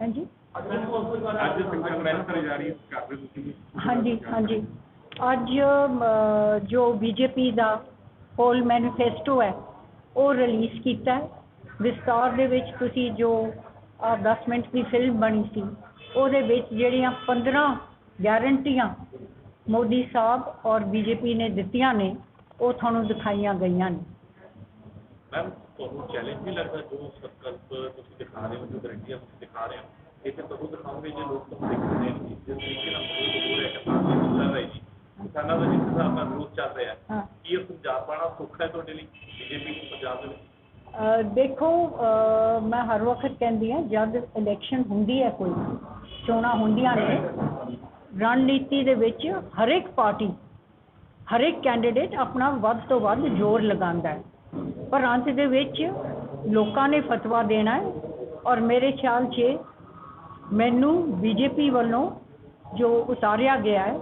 ਹਾਂਜੀ? ਅੱਜ ਸੰਗਤ ਰਹਿ ਕਰੀ ਜਾ ਰਹੀ ਹੈ ਕਰ ਰਹੇ ਤੁਸੀਂ ਹਾਂਜੀ ਹਾਂਜੀ। ਅੱਜ ਅਮ, ਜੋ ਬੀਜੇਪੀ ਦਾ ਹੋਲ ਮੈਨੀਫੈਸਟੋ ਹੈ ਉਹ ਰਿਲੀਜ਼ ਕੀਤਾ ਹੈ। ਵਿਸਤਾਰ ਦੇ ਵਿੱਚ ਤੁਸੀਂ ਜੋ ਆਹ 10 ਮਿੰਟ ਦੀ ਫਿਲਮ ਬਣੀ ਸੀ ਉਹਦੇ ਵਿੱਚ ਜਿਹੜੀਆਂ 15 ਗਾਰੰਟੀਆਂ ਮੋਦੀ ਸਾਹਿਬ ਔਰ ਬੀਜੇਪੀ ਨੇ ਦਿੱਤੀਆਂ ਨੇ ਉਹ ਤੁਹਾਨੂੰ ਦਿਖਾਈਆਂ ਗਈਆਂ ਨੇ। ਮੈਮ ਤੁਹਾਨੂੰ ਚੈਲੰਜ ਵੀ ਲੱਗਦਾ ਜੋ ਸੰਕਲਪ ਤੁਸੀਂ ਦਿਖਾ ਰਹੇ ਹੋ ਜੋ ਗਰੰਟੀਆਂ ਤੁਸੀਂ ਦਿਖਾ ਰਹੇ ਹੋ। ਇਹ ਤੇ ਕਦੋਂ ਦਿਖਾਓਗੇ ਜੇ ਲੋਕ ਤੁਹਾਨੂੰ ਦੇਖਦੇ ਨੇ ਜਿਸ ਤਰੀਕੇ ਨਾਲ ਵਿਰੋਧ ਹੋ ਰਿਹਾ ਕਿਸਾਨ ਦਾ ਚੱਲ ਰਿਹਾ ਜੀ। ਕਿਸਾਨਾਂ ਦਾ ਜਿਸ ਹਿਸਾਬ ਨਾਲ ਵਿਰੋਧ ਚੱਲ ਰਿਹਾ ਹਾਂ ਕੀ ਇਹ ਪੰਜਾਬ ਪਾਣਾ ਸੌਖਾ ਹੈ ਤੁਹਾਡੇ ਲਈ ਬੀਜੇਪੀ ਨੂੰ ਪੰਜਾਬ ਦੇ ਵਿੱਚ ਦੇਖੋ ਮੈਂ ਹਰ ਵਕਤ ਕਹਿੰਦੀ ਹਾਂ ਜਦ ਇਲੈਕਸ਼ਨ ਹੁੰਦੀ ਹੈ ਕੋਈ ਚੋਣਾਂ ਹੁੰਦੀਆਂ ਨੇ ਰਣਨੀਤੀ ਦੇ ਵਿੱਚ ਹਰ ਇੱਕ ਪਾਰਟੀ ਹਰ ਇੱਕ ਕੈਂਡੀਡੇਟ ਆਪਣਾ ਵੱਧ ਤੋਂ ਵੱਧ ਜ਼ੋਰ ਲਗਾਉਂਦਾ ਹੈ। ਪਰ ਅੰਤ ਦੇ ਵਿੱਚ ਲੋਕਾਂ ਨੇ ਫਤਵਾ ਦੇਣਾ ਹੈ ਔਰ ਮੇਰੇ ਖਿਆਲ 'ਚ ਮੈਨੂੰ ਬੀਜੇਪੀ ਵੱਲੋਂ ਜੋ ਉਤਾਰਿਆ ਗਿਆ ਹੈ,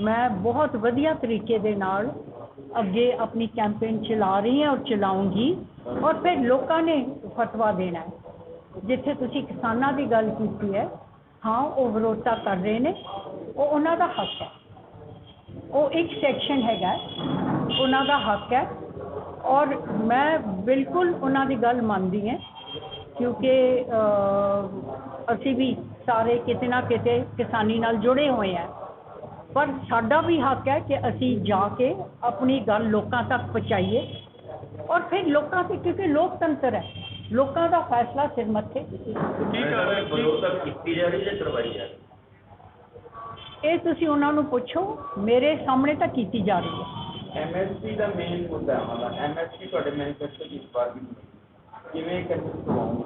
ਮੈਂ ਬਹੁਤ ਵਧੀਆ ਤਰੀਕੇ ਦੇ ਨਾਲ ਅੱਗੇ ਆਪਣੀ ਕੈਂਪੇਨ ਚਲਾ ਰਹੀ ਹਾਂ ਔਰ ਚਲਾਉਂਗੀ ਔਰ ਫਿਰ ਲੋਕਾਂ ਨੇ ਫਤਵਾ ਦੇਣਾ ਹੈ। ਜਿੱਥੇ ਤੁਸੀਂ ਕਿਸਾਨਾਂ ਦੀ ਗੱਲ ਕੀਤੀ ਹੈ, ਹਾਂ, ਉਹ ਵਿਰੋਧਤਾ ਕਰ ਰਹੇ ਨੇ, ਉਹ ਉਹਨਾਂ ਦਾ ਹੱਕ ਹੈ। ਉਹ ਇੱਕ ਸੈਕਸ਼ਨ ਹੈਗਾ ਉਹਨਾਂ ਦਾ ਹੱਕ ਹੈ ਔਰ ਮੈਂ ਬਿਲਕੁਲ ਉਹਨਾਂ ਦੀ ਗੱਲ ਮੰਨਦੀ ਹਾਂ ਕਿਉਂਕਿ ਅਸੀਂ ਵੀ ਸਾਰੇ ਕਿਤੇ ਨਾ ਕਿਤੇ ਕਿਸਾਨੀ ਨਾਲ ਜੁੜੇ ਹੋਏ ਆ ਪਰ ਸਾਡਾ ਵੀ ਹੱਕ ਹੈ ਕਿ ਅਸੀਂ ਜਾ ਕੇ ਆਪਣੀ ਗੱਲ ਲੋਕਾਂ ਤੱਕ ਪਹੁੰਚਾਈਏ। ਔਰ ਫਿਰ ਲੋਕਾਂ ਤੇ ਕਿਉਂਕਿ ਲੋਕਤੰਤਰ ਹੈ ਲੋਕਾਂ ਦਾ ਫੈਸਲਾ ਸਿਰ ਮੱਥੇ। ਕੀ ਕਰ ਰਹੇ ਵਿਰੋਧਤਾ ਕੀਤੀ ਜਾ ਰਹੀ ਹੈ ਕਰਵਾਈ ਜਾ ਰਹੀ ਇਹ ਤੁਸੀਂ ਉਹਨਾਂ ਨੂੰ ਪੁੱਛੋ ਮੇਰੇ ਸਾਹਮਣੇ ਤਾਂ ਕੀਤੀ ਜਾ ਰਹੀ ਹੈ ਹੈ। ਐਮਐਸਪੀ ਦਾ ਮੇਨ ਮੁੱਦਾ ਹੈ ਦਾ ਐਮਐਸਪੀ ਤੁਹਾਡੇ ਮੈਨੀਫੈਸਟੋ ਦੀ ਇਸ ਵਾਰ ਵੀ। ਕਿਵੇਂ ਕੰਟੈਸਟ ਕਰਵਾਉਂਗੇ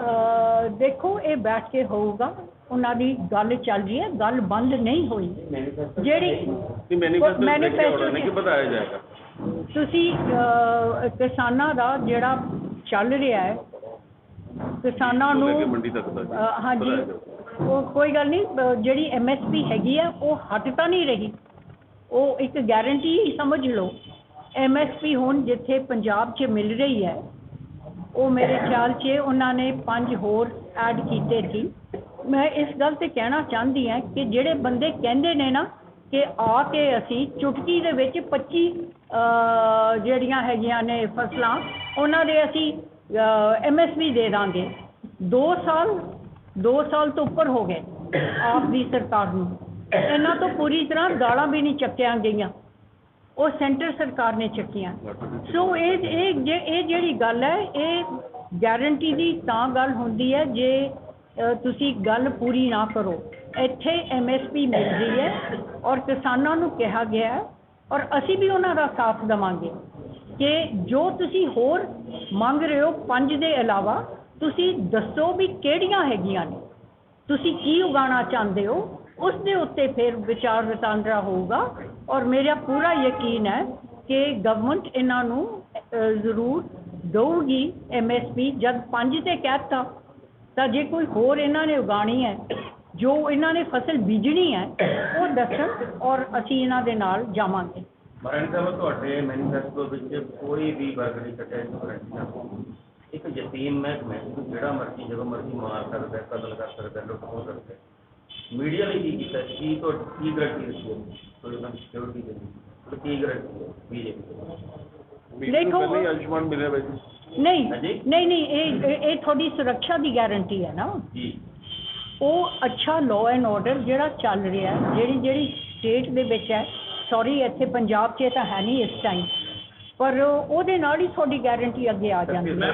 ਅ, ਦੇਖੋ ਇਹ ਬੈਠ ਕੇ ਹੋਊਗਾ। ਉਹਨਾਂ ਦੀ ਗੱਲ ਚੱਲ ਰਹੀ ਹੈ ਗੱਲ ਬੰਦ ਨਹੀਂ ਹੋਈ। ਜਿਹੜੀ ਮੈਨੀਫੈਸਟੋ ਨਹੀਂ ਕਿ ਬਤਾਇਆ ਜਾਏਗਾ। ਤੁਸੀਂ ਕਿਸਾਨਾਂ ਦਾ ਜਿਹੜਾ ਚੱਲ ਰਿਹਾ ਹੈ ਕਿਸਾਨਾਂ ਨੂੰ ਹਾਂਜੀ। ਉਹ ਕੋਈ ਗੱਲ ਨਹੀਂ ਜਿਹੜੀ ਐਮਐਸਪੀ ਹੈਗੀ ਆ ਉਹ ਹਟ ਤਾਂ ਨਹੀਂ ਰਹੀ। ਉਹ ਇੱਕ ਗਾਰੰਟੀ ਹੀ ਸਮਝ ਲਓ ਐਮਐਸਪੀ ਹੁਣ ਜਿੱਥੇ ਪੰਜਾਬ 'ਚ ਮਿਲ ਰਹੀ ਹੈ, ਉਹ ਮੇਰੇ ਖਿਆਲ 'ਚ ਉਹਨਾਂ ਨੇ ਪੰਜ ਹੋਰ ਐਡ ਕੀਤੇ ਸੀ। ਮੈਂ ਇਸ ਗੱਲ ਤੇ ਕਹਿਣਾ ਚਾਹੁੰਦੀ ਹਾਂ ਕਿ ਜਿਹੜੇ ਬੰਦੇ ਕਹਿੰਦੇ ਨੇ ਨਾ ਕਿ ਆ ਕੇ ਅਸੀਂ ਚੁਟਕੀ ਦੇ ਵਿੱਚ 25 ਜਿਹੜੀਆਂ ਹੈਗੀਆਂ ਨੇ ਫਸਲਾਂ, ਉਹਨਾਂ ਦੇ ਅਸੀਂ ਐਮਐਸਪੀ ਦੇ ਦਾਂਗੇ। 2 ਸਾਲ 2 ਸਾਲ ਤੋਂ ਉੱਪਰ ਹੋ ਗਏ ਆਪ ਦੀ ਸਰਕਾਰ ਨੂੰ। ਇਹਨਾਂ ਤੋਂ ਪੂਰੀ ਤਰ੍ਹਾਂ ਦਾਲਾਂ ਵੀ ਨਹੀਂ ਚੱਕੀਆਂ ਗਈਆਂ। ਉਹ ਸੈਂਟਰ ਸਰਕਾਰ ਨੇ ਚੱਕੀਆਂ। ਸੋ ਇਹ ਇਹ ਜੇ- ਇਹ ਜਿਹੜੀ ਗੱਲ ਹੈ ਇਹ ਗਾਰੰਟੀ ਦੀ ਤਾਂ ਗੱਲ ਹੁੰਦੀ ਹੈ ਜੇ ਅ, ਤੁਸੀਂ ਗੱਲ ਪੂਰੀ ਨਾ ਕਰੋ। ਇੱਥੇ ਐਮਐਸਪੀ ਮਿਲ ਰਹੀ ਹੈ ਔਰ ਕਿਸਾਨਾਂ ਨੂੰ ਕਿਹਾ ਗਿਆ ਹੈ ਔਰ ਅਸੀਂ ਵੀ ਉਹਨਾਂ ਦਾ ਸਾਥ ਦੇਵਾਂਗੇ ਕਿ ਜੋ ਤੁਸੀਂ ਹੋਰ ਮੰਗ ਰਹੇ ਹੋ ਪੰਜ ਦੇ ਇਲਾਵਾ ਤੁਸੀਂ ਦੱਸੋ ਵੀ ਕਿਹੜੀਆਂ ਹੈਗੀਆਂ ਨੇ। ਤੁਸੀਂ ਕੀ ਉਗਾਉਣਾ ਚਾਹੁੰਦੇ ਹੋ? ਉਸ ਦੇ ਉੱਤੇ ਫਿਰ ਵਿਚਾਰ ਵਟਾਂਦਰਾ ਹੋਊਗਾ ਔਰ ਮੇਰਾ ਪੂਰਾ ਯਕੀਨ ਹੈ ਕਿ ਗਵਰਨਮੈਂਟ ਇਹਨਾਂ ਨੂੰ ਜ਼ਰੂਰ ਦਊਗੀ ਐਮਐਸਪੀ ਜਦ ਪੰਜ ਤੇ ਕਹਿਤਾ ਤਾਂ ਜੇ ਕੋਈ ਹੋਰ ਇਹਨਾਂ ਨੇ ਉਗਾਣੀ ਹੈ ਜੋ ਇਹਨਾਂ ਨੇ ਫਸਲ ਬੀਜਣੀ ਹੈ ਉਹ ਦੱਸਣ ਔਰ ਅਸੀਂ ਇਹਨਾਂ ਦੇ ਨਾਲ ਜਾਵਾਂਗੇ ਮਰਨ ਸਾਹਿਬ ਤੁਹਾਡੇ ਮੈਨੀਫੈਸਟੋ ਵਿੱਚ ਕੋਈ ਵੀ ਵਰਗ ਨਹੀਂ ਕੱਟਿਆ ਇਸ ਇੱਕ ਯਤੀਮ ਮਹਿਕਮਾ ਜਿਹੜਾ ਮਰਜ਼ੀ ਜਦੋਂ ਮਰਜ਼ੀ ਮਾਰ ਸਕਦਾ ਕਤਲ ਕਰ ਸਕਦਾ ਲੁੱਟ ਹੋ ਸਕਦਾ ਮੀਡੀਆ ਲਈ ਕੀ ਕੀਤਾ? ਕੀ ਤੋਂ ਕੀ ਗਰੰਟੀ ਦਿੱਤੀ ਹੈ ਤੁਹਾਡੇ ਨਾਲ ਸਿਕਿਉਰਿਟੀ ਦੇ ਲਈ ਕੀ ਗਰੰਟੀ ਹੈ ਬੀਜੇਪੀ ਦੇਖੋ- ਪਹਿਲੇ ਆਯੁਸ਼ਮਾਨ ਮਿਲਿਆ ਬਾਈ ਜੀ। ਨਹੀਂ? ਨਹੀਂ ਨਹੀਂ ਇਹ ਇਹ- ਤੁਹਾਡੀ ਸੁਰੱਖਿਆ ਦੀ ਗਾਰੰਟੀ ਹੈ ਨਾ। ਜੀ। ਉਹ ਅੱਛਾ ਲਾਅ ਐਂਡ ਆਰਡਰ ਜਿਹੜਾ ਚੱਲ ਰਿਹਾ ਹੈ ਜਿਹੜੀ ਜਿਹੜੀ ਸਟੇਟ ਦੇ ਵਿੱਚ ਹੈ। ਸੌਰੀ ਇੱਥੇ ਪੰਜਾਬ 'ਚ ਇਹ ਤਾਂ ਹੈ ਨਹੀਂ ਇਸ ਟਾਈਮ ਪਰ ਉਹਦੇ ਨਾਲ ਹੀ ਤੁਹਾਡੀ ਗਾਰੰਟੀ ਅੱਗੇ ਆ ਜਾਂਦੀ ਹੈ।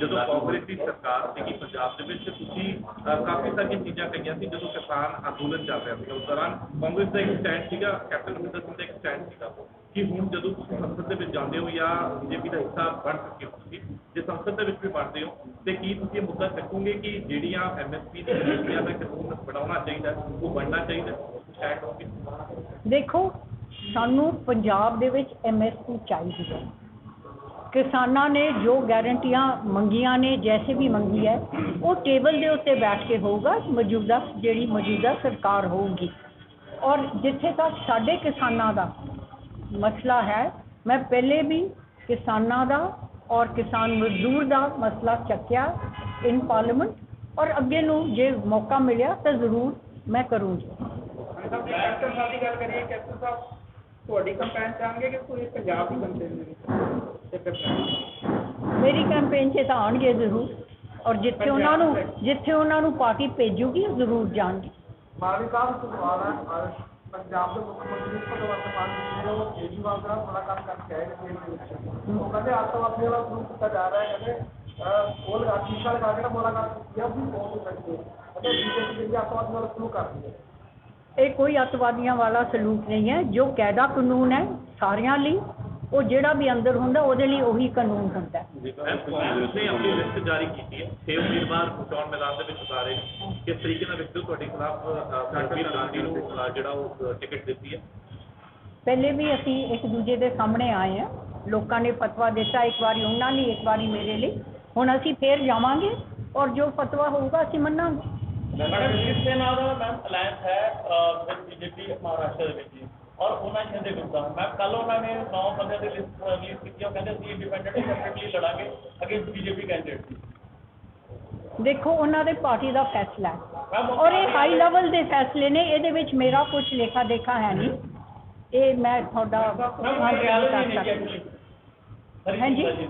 ਜਦੋਂ ਕਾਂਗਰਸ ਦੀ ਸਰਕਾਰ ਸੀਗੀ ਪੰਜਾਬ ਦੇ ਵਿੱਚ ਤੁਸੀਂ ਕਾਫੀ ਸਾਰੀਆਂ ਚੀਜ਼ਾਂ ਕਹੀਆਂ ਸੀ ਜਦੋਂ ਕਿਸਾਨ ਅੰਦੋਲਨ ਚੱਲ ਰਿਹਾ ਸੀ ਉਸ ਦੌਰਾਨ ਕਾਂਗਰਸ ਦਾ ਇੱਕ ਸਟੈਂਡ ਸੀਗਾ ਕੈਪਟਨ ਅਮਰਿੰਦਰ ਸਿੰਘ ਦਾ ਇੱਕ ਸਟੈਂਡ ਸੀਗਾ। ਕਿ ਹੁਣ ਜਦੋਂ ਤੁਸੀਂ ਸੰਸਦ ਦੇ ਵਿੱਚ ਜਾਂਦੇ ਹੋ ਜਾਂ ਬੀਜੇਪੀ ਦਾ ਹਿੱਸਾ ਬਣ ਚੁੱਕੇ ਹੋ ਤੁਸੀਂ ਜੇ ਸੰਸਦ ਦੇ ਵਿੱਚ ਵੀ ਬਣਦੇ ਹੋ ਤੇ ਕੀ ਤੁਸੀਂ ਇਹ ਮੁੱਦਾ ਚੱਕੋਗੇ ਕਿ ਜਿਹੜੀਆਂ ਐਮਐਸਪੀ ਦੀ ਨੀਤੀਆਂ ਦਾ ਕਾਨੂੰਨ ਬਣਾਉਣਾ ਚਾਹੀਦਾ ਉਹ ਬਣਨਾ ਚਾਹੀਦਾ? ਹੈ? ਸਟੈਂਡ ਹੋਗੇ ਦੇਖੋ ਸਾਨੂੰ ਪੰਜਾਬ ਦੇ ਵਿੱਚ ਐਮਐਸਪੀ ਚਾਹੀਦੀ ਹੈ। ਕਿਸਾਨਾਂ ਨੇ ਜੋ ਗਾਰੰਟੀਆਂ ਮੰਗੀਆਂ ਨੇ, ਜੈਸੇ ਵੀ ਮੰਗੀ ਹੈ, ਉਹ ਟੇਬਲ ਦੇ ਉੱਤੇ ਬੈਠ ਕੇ ਹੋਊਗਾ, ਮੌਜੂਦਾ ਜਿਹੜੀ ਮੌਜੂਦਾ ਸਰਕਾਰ ਹੋਊਗੀ। ਔਰ ਜਿੱਥੇ ਤੱਕ ਸਾਡੇ ਕਿਸਾਨਾਂ ਦਾ ਮਸਲਾ ਹੈ, ਮੈਂ ਪਹਿਲੇ ਵੀ ਕਿਸਾਨਾਂ ਦਾ ਔਰ ਕਿਸਾਨ ਮਜ਼ਦੂਰ ਦਾ ਮਸਲਾ ਚੱਕਿਆ ਇਨ ਪਾਰਲੀਮੈਂਟ ਔਰ ਅੱਗੇ ਨੂੰ ਜੇ ਮੌਕਾ ਮਿਲਿਆ ਤਾਂ ਜ਼ਰੂਰ ਮੈਂ ਕਰੂੰਗੀ। ਕੈਪਟਨ ਸਾਹਿਬ ਦੀ ਗੱਲ ਕਰੀਏ, ਕੈਪਟਨ ਸਾਹਿਬ ਤੁਹਾਡੀ ਕੰਪੇਨ ਚਾਹਾਂਗੇ ਕਿ ਕੋਈ ਪੰਜਾਬ ਦੀ ਕੰਪੇਨ ਦੇ ਵਿੱਚ ਮੇਰੀ ਕੈਂਪੇਨ 'ਚ ਤਾਂ ਆਉਣਗੇ ਜ਼ਰੂਰ। ਔਰ ਜਿੱਥੇ ਉਹਨਾਂ ਨੂੰ ਜਿੱਥੇ ਉਹਨਾਂ ਨੂੰ ਪਾਰਟੀ ਭੇਜੂਗੀ ਉਹ ਜ਼ਰੂਰ ਜਾਣਗੇ। ਮਾਨਵੀ ਸਾਹਿਬ ਸਵਾਲ ਹੈ ਪੰਜਾਬ ਦੇ ਮੁੱਖ ਮੰਤਰੀ ਭਗਵੰਤ ਮਾਨ ਜੀ ਨੇ ਉਹ ਕੇਜਰੀਵਾਲ ਦਾ ਮੁਲਾਕਾਤ ਕਰਕੇ ਆਏ ਨੇ ਦੇ ਵਿੱਚ। ਉਹ ਕਹਿੰਦੇ ਅੱਤਵਾਦੀਆਂ ਦਾ ਗਰੁੱਪ ਕੀਤਾ ਜਾ ਰਿਹਾ ਹੈ ਕਹਿੰਦੇ ਉਹ ਲਗਾ ਕੇ ਮੁਲਾਕਾਤ ਕੀਤੀ ਆ ਵੀ ਬਹੁਤ ਸਕਦੀ ਹੈ। ਅਤੇ ਬੀਜੇਪੀ ਜਿਹੜੀ ਅੱਤਵਾਦੀਆਂ ਦਾ ਸ਼ੁਰੂ ਕਰਦੀ ਹੈ ਇਹ ਕੋਈ ਅੱਤਵਾਦੀਆਂ ਵਾਲਾ ਸਲੂਕ ਨਹੀਂ ਹੈ। ਜੋ ਕਾਇਦਾ ਕਾਨੂੰਨ ਹੈ ਸਾਰਿਆਂ ਲਈ ਉਹ ਜਿਹੜਾ ਵੀ ਅੰਦਰ ਹੁੰਦਾ ਉਹਦੇ ਲਈ ਉਹੀ ਕਾਨੂੰਨ ਹੁੰਦਾ ਹੈ। ਮੈਮ ਕਾਂਗਰਸ ਨੇ ਆਪਣੀ ਲਿਸਟ ਜਾਰੀ ਕੀਤੀ ਹੈ। ਛੇ ਉਮੀਦਵਾਰ ਚੋਣ ਮੈਦਾਨ ਦੇ ਵਿੱਚ ਉਤਾਰੇ। ਨੇ। ਕਿਸ ਤਰੀਕੇ ਨਾਲ ਵੇਖਦੇ ਹੋ ਤੁਹਾਡੇ ਖਿਲਾਫ ਰਾਜਵੀਰ ਗਾਂਧੀ ਨੂੰ ਅ, ਜਿਹੜਾ ਉਹ ਟਿਕਟ ਦਿੱਤੀ ਹੈ? ਪਹਿਲੇ ਵੀ ਅਸੀਂ ਇੱਕ ਦੂਜੇ ਦੇ ਸਾਹਮਣੇ ਆਏ ਹਾਂ। ਲੋਕਾਂ ਨੇ ਫਤਵਾ ਦਿੱਤਾ ਇੱਕ ਵਾਰੀ ਉਹਨਾਂ ਲਈ ਇੱਕ ਵਾਰੀ ਮੇਰੇ ਲਈ। ਹੁਣ ਅਸੀਂ ਫੇਰ ਜਾਵਾਂਗੇ ਔਰ ਜੋ ਫਤਵਾ ਹੋਊਗਾ ਅਸੀਂ ਮੰਨਾਂਗੇ। ਮੈਡਮ ਸ਼ਿਵ ਸੈਨਾ ਦਾ ਮੈਮ ਅਲਾਈਅੰਸ ਹੈ ਵਿਦ ਬੀਜੇਪੀ ਮਹਾਰਾਸ਼ਟਰ ਦੇ ਵਿੱਚ ਜੀ। ਔਰ ਉਹਨਾਂ ਹੀ ਦੇ ਵਿਰੁੱਧ ਮੈਮ ਕੱਲ ਉਹਨਾਂ ਨੇ 9 ਬੰਦਿਆਂ ਦੀ ਲਿਸਟ ਰਿਲੀਜ਼ ਕੀਤੀ ਉਹ ਕਹਿੰਦੇ ਅਸੀਂ ਇੰਡੀਪੈਂਡੈਂਟਲੀ ਸੈਪਰੇਟਲੀ ਲੜਾਂਗੇ ਅਗੇਂਸਟ ਬੀਜੇਪੀ ਕੈਂਡੀਡੇਟ ਦੇਖੋ ਉਹਨਾਂ ਦੇ ਪਾਰਟੀ ਦਾ ਫੈਸਲਾ ਹੈ। ਔਰ ਇਹ ਹਾਈ ਲੈਵਲ ਦੇ ਫੈਸਲੇ ਨੇ ਇਹਦੇ ਵਿੱਚ ਮੇਰਾ ਕੁਝ ਲੇਖਾ ਦੇਖਾ ਹੈ ਨਹੀਂ। ਇਹ ਮੈਂ ਤੁਹਾਡਾ ਹਾਂਜੀ।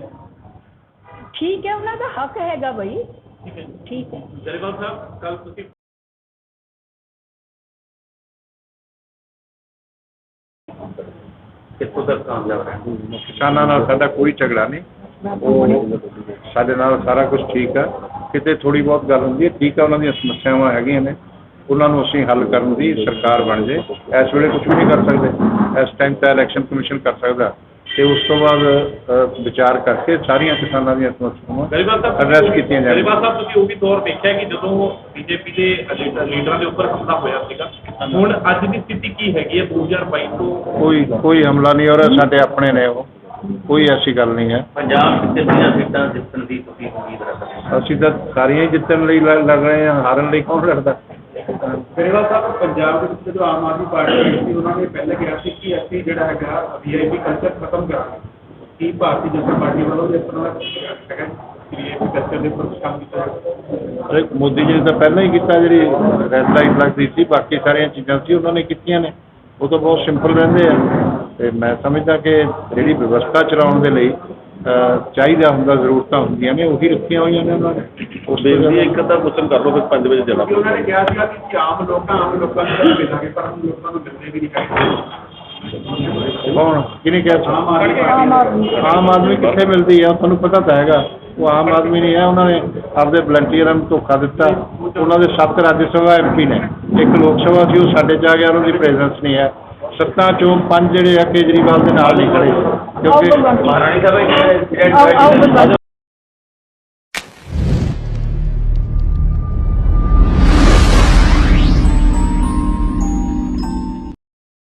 ਠੀਕ ਹੈ ਉਹਨਾਂ ਦਾ ਹੱਕ ਹੈਗਾ ਬਈ। ਠੀਕ ਹੈ। ਜੀ ਠੀਕ ਹੈ ਜਰੀਵਾਲ ਸਾਹਿਬ ਕੱਲ ਤੁਸੀਂ ਕਿੱਥੋਂ ਤੱਕ ਕਾਮਯਾਬ ਰਹਿਣਗੇ ਕਿਸਾਨਾਂ ਨਾਲ ਸਾਡਾ ਕੋਈ ਝਗੜਾ ਨਹੀਂ। ਉਹ ਸਾਡੇ ਨਾਲ ਸਾਰਾ ਕੁਝ ਠੀਕ ਆ। ਕਿਤੇ ਥੋੜੀ ਬਹੁਤ ਗੱਲ ਹੁੰਦੀ ਹੈ ਠੀਕ ਆ ਉਹਨਾਂ ਦੀਆਂ ਸਮੱਸਿਆਵਾਂ ਹੈਗੀਆਂ ਨੇ। ਉਹਨਾਂ ਨੂੰ ਅਸੀਂ ਹੱਲ ਕਰਨ ਦੀ ਸਰਕਾਰ ਬਣ ਜੇ ਇਸ ਵੇਲੇ ਕੁਝ ਵੀ ਨਹੀਂ ਕਰ ਸਕਦੇ। ਇਸ ਟਾਈਮ ਤਾਂ ਇਲੈਕਸ਼ਨ ਕਮਿਸ਼ਨ ਕਰ ਸਕਦਾ। ਤੇ ਉਸ ਤੋਂ ਬਾਅਦ ਅ, ਵਿਚਾਰ ਕਰਕੇ ਸਾਰੀਆਂ ਕਿਸਾਨਾਂ ਦੀਆਂ ਸਮੱਸਿਆਵਾਂ ਸਾਹਿਬ ਐਡਰੈਸ ਕੀਤੀਆਂ ਜਾਣਗੀਆਂ। ਗਰੀਬਾਲ ਸਾਹਿਬ ਤੁਸੀਂ ਉਹ ਵੀ ਦੌਰ ਦੇਖਿਆ ਕਿ ਜਦੋਂ ਬੀਜੇਪੀ ਦੇ ਲੀਡਰ- ਲੀਡਰਾਂ ਦੇ ਉੱਪਰ ਹਮਲਾ ਹੋਇਆ ਸੀਗਾ ਹੁਣ ਅੱਜ ਦੀ ਸਥਿਤੀ ਕੀ ਹੈਗੀ ਹੈ 2022 ਤੋਂ? ਕੋਈ ਕੋਈ ਹਮਲਾ ਨਹੀਂ ਹੋ ਰਿਹਾ ਸਾਡੇ ਆਪਣੇ ਨੇ ਉਹ। ਕੋਈ ਐਸੀ ਗੱਲ ਨਹੀਂ ਹੈ। ਪੰਜਾਬ ਵਿੱਚ ਕਿੰਨੀਆਂ ਸੀਟਾਂ ਜਿੱਤਣ ਦੀ ਤੁਸੀਂ ਉਮੀਦ ਰੱਖਦੇ ਹੋ? ਅਸੀਂ ਤਾਂ ਸਾਰੀਆਂ ਹੀ ਜਿੱਤਣ ਲਈ ਲ- ਲੜ ਰਹੇ ਹਾਂ ਹਾਰਨ ਲਈ ਕੌਣ ਲੜਦਾ? ਕੇਜਰੀਵਾਲ ਸਾਹਿਬ, ਪੰਜਾਬ ਦੇ ਵਿੱਚ ਜਦੋਂ ਆਮ ਆਦਮੀ ਪਾਰਟੀ ਆਈ ਸੀ, ਉਹਨਾਂ ਨੇ ਪਹਿਲੇ ਕਿਹਾ ਸੀ ਕਿ ਅਸੀਂ ਜਿਹੜਾ ਹੈਗਾ ਵੀਆਈਪੀ ਕਲਚਰ ਖਤਮ ਕਰਾਂਗੇ। ਕੀ ਭਾਰਤੀ ਜਨਤਾ ਪਾਰਟੀ ਵੱਲੋਂ ਇਸ ਤਰ੍ਹਾਂ ਦਾ ਹੈਗਾ ਵੀਆਈਪੀ ਕਲਚਰ ਦੇ ਉੱਪਰ ਕੰਮ ਕੀਤਾ ਅਰੇ ਮੋਦੀ ਜੀ ਨੇ ਤਾਂ ਪਹਿਲਾਂ ਹੀ ਕੀਤਾ, ਜਿਹੜੀ ਰੈਡ ਲਾਈਟ ਲੱਗਦੀ ਸੀ, ਬਾਕੀ ਸਾਰੀਆਂ ਚੀਜ਼ਾਂ ਸੀ, ਉਹਨਾਂ ਨੇ ਕੀਤੀਆਂ ਨੇ। ਉਹ ਤਾਂ ਬਹੁਤ ਸਿੰਪਲ ਰਹਿੰਦੇ ਆ। ਤੇ ਮੈਂ ਸਮਝਦਾ ਕਿ ਜਿਹੜੀ ਵਿਵਸਥਾ ਚਲਾਉਣ ਦੇ ਲਈ ਚਾਹੀਦਾ ਹੁੰਦਾ ਜ਼ਰੂਰਤਾਂ ਹੁੰਦੀਆਂ ਨੇ ਉਹੀ ਰੱਖੀਆਂ ਹੋਈਆਂ ਨੇ ਉਹਨਾਂ ਨੇ। ਉਸ ਬੇਬੀ ਇੱਕ ਅੱਧਾ ਕੁਐਸਚਨ ਕਰ ਲਓ ਫਿਰ 5 ਵਜੇ ਕਿਉਂਕਿ ਉਹਨਾਂ ਨੇ ਕਿਹਾ ਸੀਗਾ ਕਿ ਆਮ ਲੋਕਾਂ ਆਮ ਲੋਕਾਂ ਨੂੰ ਮਿਲਾਂਗੇ ਪਰ ਹਮ ਲੋਕਾਂ ਨੂੰ ਮਿਲਦੇ ਵੀ ਨਹੀਂ ਚਾਹੀਦੇ। ਕੌਣ? ਕਿਹਨੇ ਕਿਹਾ ਸੀ? ਆਮ ਆਦਮੀ ਆਮ ਆਦਮੀ ਆਮ ਆਦਮੀ ਕਿੱਥੇ ਮਿਲਦੀ ਆ? ਤੁਹਾਨੂੰ ਪਤਾ ਤਾਂ ਹੈਗਾ ਉਹ ਆਮ ਆਦਮੀ ਨਹੀਂ ਹੈ ਉਹਨਾਂ ਨੇ ਆਪਦੇ ਵਲੰਟੀਅਰਾਂ ਨੂੰ ਧੋਖਾ ਦਿੱਤਾ। ਉਹਨਾਂ ਦੇ ਸੱਤ ਰਾਜ ਸਭਾ ਐਮਪੀ ਨੇ। ਇੱਕ ਲੋਕ ਸਭਾ ਸੀ ਉਹ ਸਾਡੇ ਚ ਆ ਗਿਆ ਉਹਨਾਂ ਦੀ ਪ੍ਰੈਜ਼ੈਂਸ ਨਹੀਂ ਹੈ। ਸੱਤਾਂ ਚੋਂ ਪੰਜ ਜਿਹੜੇ ਆ ਕੇਜਰੀਵਾਲ ਦੇ ਨਾਲ ਨਹੀਂ ਖੜੇ ਕਿਉਂਕਿ ਮਹਾਰਾਣੀ ਸਾਹਿਬ ਇੱਕ